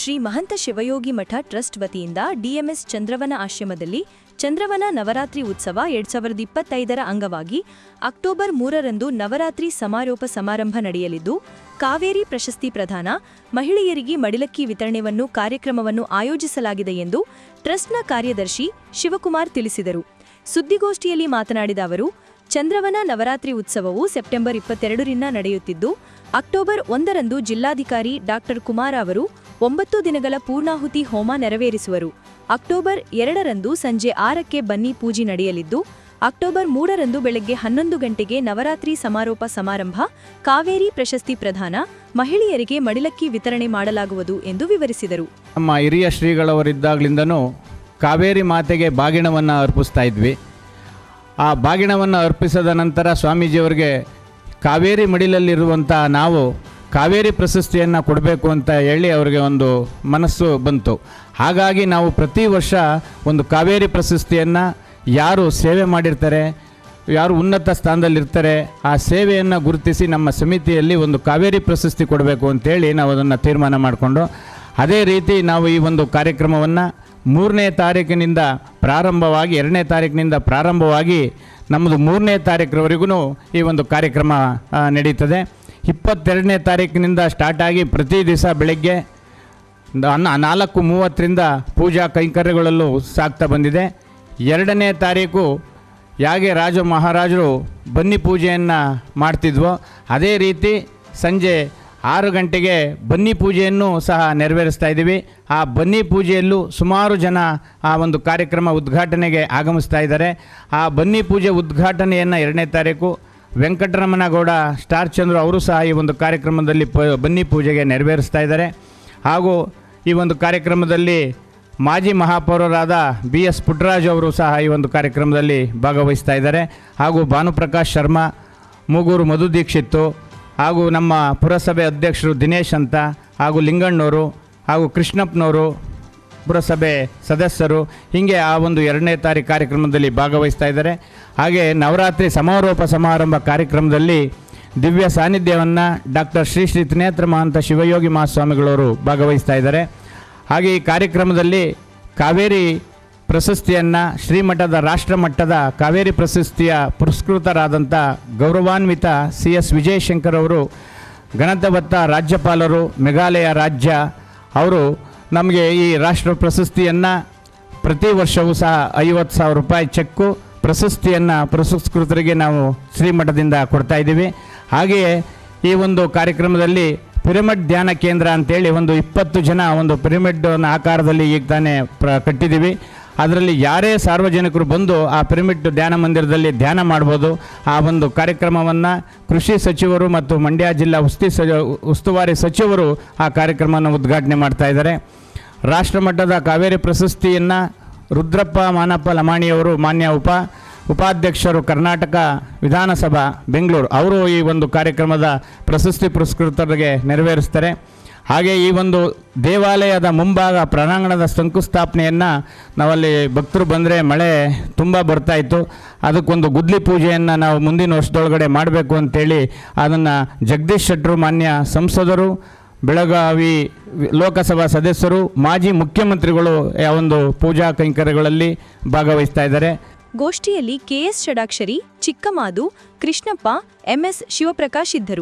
ಶ್ರೀ ಮಹಂತ ಶಿವಯೋಗಿ ಮಠ trust ವತಿಯಿಂದ DMS Chandravana ಆಶ್ರಮದಲ್ಲಿ ಚಂದ್ರವನ ನವರಾತ್ರಿ ಉತ್ಸವ ಎರಡ್ ಸಾವಿರದ ಇಪ್ಪತ್ತೈದರ ಅಂಗವಾಗಿ ಅಕ್ಟೋಬರ್ ಮೂರರಂದು ನವರಾತ್ರಿ ಸಮಾರೋಪ ಸಮಾರಂಭ ನಡೆಯಲಿದ್ದು, ಕಾವೇರಿ ಪ್ರಶಸ್ತಿ ಪ್ರದಾನ, ಮಹಿಳೆಯರಿಗೆ ಮಡಿಲಕ್ಕಿ ವಿತರಣೆವನ್ನು ಕಾರ್ಯಕ್ರಮವನ್ನು ಆಯೋಜಿಸಲಾಗಿದೆ ಎಂದು ಟ್ರಸ್ಟ್ನ ಕಾರ್ಯದರ್ಶಿ ಶಿವಕುಮಾರ್ ತಿಳಿಸಿದರು. ಸುದ್ದಿಗೋಷ್ಠಿಯಲ್ಲಿ ಮಾತನಾಡಿದ ಅವರು, ಚಂದ್ರವನ ನವರಾತ್ರಿ ಉತ್ಸವವು ಸೆಪ್ಟೆಂಬರ್ ಇಪ್ಪತ್ತೆರಡರಿಂದ ನಡೆಯುತ್ತಿದ್ದು ಅಕ್ಟೋಬರ್ ಒಂದರಂದು ಜಿಲ್ಲಾಧಿಕಾರಿ ಡಾಕ್ಟರ್ ಕುಮಾರ ಅವರು ಒಂಬತ್ತು ದಿನಗಳ ಪೂರ್ಣಾಹುತಿ ಹೋಮ ನೆರವೇರಿಸುವರು. ಅಕ್ಟೋಬರ್ ಎರಡರಂದು ಸಂಜೆ ಆರಕ್ಕೆ ಬನ್ನಿ ಪೂಜೆ ನಡೆಯಲಿದ್ದು, ಅಕ್ಟೋಬರ್ ಮೂರರಂದು ಬೆಳಗ್ಗೆ ಹನ್ನೊಂದು ಗಂಟೆಗೆ ನವರಾತ್ರಿ ಸಮಾರೋಪ ಸಮಾರಂಭ, ಕಾವೇರಿ ಪ್ರಶಸ್ತಿ ಪ್ರದಾನ, ಮಹಿಳೆಯರಿಗೆ ಮಡಿಲಕ್ಕಿ ವಿತರಣೆ ಮಾಡಲಾಗುವುದು ಎಂದು ವಿವರಿಸಿದರು. ನಮ್ಮ ಹಿರಿಯ ಶ್ರೀಗಳವರಿದ್ದಾಗಲಿಂದನೂ ಕಾವೇರಿ ಮಾತೆಗೆ ಬಾಗಿಣವನ್ನು ಅರ್ಪಿಸ್ತಾ ಇದ್ವಿ. ಆ ಬಾಗಿಣವನ್ನು ಅರ್ಪಿಸಿದ ನಂತರ ಸ್ವಾಮೀಜಿಯವರಿಗೆ ಕಾವೇರಿ ಮಡಿಲಲ್ಲಿರುವಂಥ ನಾವು ಕಾವೇರಿ ಪ್ರಶಸ್ತಿಯನ್ನು ಕೊಡಬೇಕು ಅಂತ ಹೇಳಿ ಅವರಿಗೆ ಒಂದು ಮನಸ್ಸು ಬಂತು. ಹಾಗಾಗಿ ನಾವು ಪ್ರತಿ ವರ್ಷ ಒಂದು ಕಾವೇರಿ ಪ್ರಶಸ್ತಿಯನ್ನು ಯಾರು ಸೇವೆ ಮಾಡಿರ್ತಾರೆ, ಯಾರು ಉನ್ನತ ಸ್ಥಾನದಲ್ಲಿರ್ತಾರೆ, ಆ ಸೇವೆಯನ್ನು ಗುರುತಿಸಿ ನಮ್ಮ ಸಮಿತಿಯಲ್ಲಿ ಒಂದು ಕಾವೇರಿ ಪ್ರಶಸ್ತಿ ಕೊಡಬೇಕು ಅಂತೇಳಿ ನಾವು ಅದನ್ನು ತೀರ್ಮಾನ ಮಾಡಿಕೊಂಡು, ಅದೇ ರೀತಿ ನಾವು ಈ ಒಂದು ಕಾರ್ಯಕ್ರಮವನ್ನು ಮೂರನೇ ತಾರೀಕಿನಿಂದ ಪ್ರಾರಂಭವಾಗಿ, ಎರಡನೇ ತಾರೀಕಿನಿಂದ ಪ್ರಾರಂಭವಾಗಿ ನಮ್ಮದು ಮೂರನೇ ತಾರೀಕರವರೆಗೂ ಈ ಒಂದು ಕಾರ್ಯಕ್ರಮ ನಡೀತದೆ. ಇಪ್ಪತ್ತೆರಡನೇ ತಾರೀಕಿನಿಂದ ಸ್ಟಾರ್ಟ್ ಆಗಿ ಪ್ರತಿ ದಿವಸ ಬೆಳಗ್ಗೆ ನಾಲ್ಕು ಮೂವತ್ತರಿಂದ ಪೂಜಾ ಕೈಂಕರ್ಯಗಳಲ್ಲೂ ಸಾಗ್ತಾ ಬಂದಿದೆ. ಎರಡನೇ ತಾರೀಕು ಯಾಗೆ ರಾಜ ಮಹಾರಾಜರು ಬನ್ನಿ ಪೂಜೆಯನ್ನು ಮಾಡ್ತಿದ್ವೋ, ಅದೇ ರೀತಿ ಸಂಜೆ ಆರು ಗಂಟೆಗೆ ಬನ್ನಿ ಪೂಜೆಯನ್ನು ಸಹ ನೆರವೇರಿಸ್ತಾ ಇದ್ದೀವಿ. ಆ ಬನ್ನಿ ಪೂಜೆಯಲ್ಲೂ ಸುಮಾರು ಜನ ಆ ಒಂದು ಕಾರ್ಯಕ್ರಮ ಉದ್ಘಾಟನೆಗೆ ಆಗಮಿಸ್ತಾ ಇದ್ದಾರೆ. ಆ ಬನ್ನಿ ಪೂಜೆ ಉದ್ಘಾಟನೆಯನ್ನು ಎರಡನೇ ತಾರೀಕು ವೆಂಕಟರಮಣಗೌಡ, ಸ್ಟಾರ್ ಚಂದ್ರು ಅವರು ಸಹ ಈ ಒಂದು ಕಾರ್ಯಕ್ರಮದಲ್ಲಿ ಪ, ಬನ್ನಿ ಪೂಜೆಗೆ ನೆರವೇರಿಸ್ತಾ ಇದ್ದಾರೆ. ಹಾಗೂ ಈ ಒಂದು ಕಾರ್ಯಕ್ರಮದಲ್ಲಿ ಮಾಜಿ ಮಹಾಪೌರರಾದ ಬಿ ಎಸ್ ಪುಟ್ಟರಾಜ್ ಅವರು ಸಹ ಈ ಒಂದು ಕಾರ್ಯಕ್ರಮದಲ್ಲಿ ಭಾಗವಹಿಸ್ತಾ ಇದ್ದಾರೆ. ಹಾಗೂ ಭಾನುಪ್ರಕಾಶ್ ಶರ್ಮಾ, ಮೂಗೂರು ಮಧು ದೀಕ್ಷಿತ್ತು ಹಾಗೂ ನಮ್ಮ ಪುರಸಭೆ ಅಧ್ಯಕ್ಷರು ದಿನೇಶ್ ಅಂತ, ಹಾಗೂ ಲಿಂಗಣ್ಣವರು ಹಾಗೂ ಕೃಷ್ಣಪ್ಪನವರು ಪುರಸಭೆ ಸದಸ್ಯರು ಹೀಗೆ ಆ ಒಂದು ಎರಡನೇ ತಾರೀಕು ಕಾರ್ಯಕ್ರಮದಲ್ಲಿ ಭಾಗವಹಿಸ್ತಾ ಇದ್ದಾರೆ. ಹಾಗೆ ನವರಾತ್ರಿ ಸಮಾರೋಪ ಸಮಾರಂಭ ಕಾರ್ಯಕ್ರಮದಲ್ಲಿ ದಿವ್ಯ ಸಾನ್ನಿಧ್ಯವನ್ನು ಡಾಕ್ಟರ್ ಶ್ರೀ ಶ್ರೀ ತ್ರಿನೇತ್ರ ಮಹಂತ ಶಿವಯೋಗಿ ಮಹಾಸ್ವಾಮಿಗಳವರು ಭಾಗವಹಿಸ್ತಾ ಇದ್ದಾರೆ. ಹಾಗೆ ಈ ಕಾರ್ಯಕ್ರಮದಲ್ಲಿ ಕಾವೇರಿ ಪ್ರಶಸ್ತಿಯನ್ನು ಶ್ರೀಮಠದ ರಾಷ್ಟ್ರಮಟ್ಟದ ಕಾವೇರಿ ಪ್ರಶಸ್ತಿಯ ಪುರಸ್ಕೃತರಾದಂಥ ಗೌರವಾನ್ವಿತ ಸಿ ಎಸ್ ವಿಜಯಶಂಕರ್ ಅವರು ಗಣದವತ್ತ ರಾಜ್ಯಪಾಲರು, ಮೇಘಾಲಯ ರಾಜ್ಯ, ಅವರು ನಮಗೆ ಈ ರಾಷ್ಟ್ರ ಪ್ರಶಸ್ತಿಯನ್ನು ಪ್ರತಿ ವರ್ಷವೂ ಸಹ ಐವತ್ತು ಸಾವಿರ ರೂಪಾಯಿ ಚೆಕ್ಕು ಪ್ರಶಸ್ತಿಯನ್ನು ಪುರಸ್ಕೃತರಿಗೆ ನಾವು ಶ್ರೀಮಠದಿಂದ ಕೊಡ್ತಾ ಇದ್ದೀವಿ. ಹಾಗೆಯೇ ಈ ಒಂದು ಕಾರ್ಯಕ್ರಮದಲ್ಲಿ ಪಿರಮಿಡ್ ಧ್ಯಾನ ಕೇಂದ್ರ ಅಂತೇಳಿ ಒಂದು ಇಪ್ಪತ್ತು ಜನ ಒಂದು ಪಿರಮಿಡ್ ಆಕಾರದಲ್ಲಿ ಈಗ ತಾನೇ ಪ್ರ, ಕಟ್ಟಿದ್ದೀವಿ. ಅದರಲ್ಲಿ ಯಾರೇ ಸಾರ್ವಜನಿಕರು ಬಂದು ಆ ಪಿರಮಿಡ್ ಧ್ಯಾನ ಮಂದಿರದಲ್ಲಿ ಧ್ಯಾನ ಮಾಡ್ಬೋದು, ಆ ಒಂದು ಕಾರ್ಯಕ್ರಮವನ್ನು ಕೃಷಿ ಸಚಿವರು ಮತ್ತು ಮಂಡ್ಯ ಜಿಲ್ಲಾ ಉಸ್ತಿ ಉಸ್ತುವಾರಿ ಸಚಿವರು ಆ ಕಾರ್ಯಕ್ರಮವನ್ನು ಉದ್ಘಾಟನೆ ಮಾಡ್ತಾ ಇದ್ದಾರೆ. ರಾಷ್ಟ್ರಮಟ್ಟದ ಕಾವೇರಿ ಪ್ರಶಸ್ತಿಯನ್ನು ರುದ್ರಪ್ಪ ಮಾನಪ್ಪ ಲಮಾಣಿಯವರು ಮಾನ್ಯ ಉಪ, ಉಪಾಧ್ಯಕ್ಷರು ಕರ್ನಾಟಕ ವಿಧಾನಸಭಾ ಬೆಂಗಳೂರು, ಅವರು ಈ ಒಂದು ಕಾರ್ಯಕ್ರಮದ ಪ್ರಶಸ್ತಿ ಪುರಸ್ಕೃತರಿಗೆ ನೆರವೇರಿಸ್ತಾರೆ. ಹಾಗೆ ಈ ಒಂದು ದೇವಾಲಯದ ಮುಂಭಾಗ ಪ್ರಾಂಗಣದ ಶಂಕುಸ್ಥಾಪನೆಯನ್ನು ನಾವಲ್ಲಿ ಭಕ್ತರು ಬಂದರೆ ಮಳೆ ತುಂಬ ಬರ್ತಾಯಿತ್ತು ಅದಕ್ಕೊಂದು ಗುದ್ಲಿ ಪೂಜೆಯನ್ನು ನಾವು ಮುಂದಿನ ವರ್ಷದೊಳಗಡೆ ಮಾಡಬೇಕು ಅಂತೇಳಿ ಅದನ್ನು ಜಗದೀಶ್ ಶೆಟ್ಟರು ಮಾನ್ಯ ಸಂಸದರು, ಬೆಳಗಾವಿ ಲೋಕಸಭಾ ಸದಸ್ಯರು, ಮಾಜಿ ಮುಖ್ಯಮಂತ್ರಿಗಳು ಆ ಒಂದು ಪೂಜಾ ಕೈಂಕರ್ಯಗಳಲ್ಲಿ ಭಾಗವಹಿಸ್ತಾ ಇದ್ದಾರೆ. ಗೋಷ್ಠಿಯಲ್ಲಿ K S Shadakshari, Chikkamadu, Krishnappa M S Shivaprakash ಇದ್ದರು.